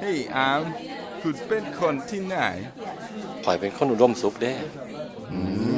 เฮ้ยอามคุณเป็นคนที่ไหน ข่อยเป็นคนอุดมสุขเด้ อืม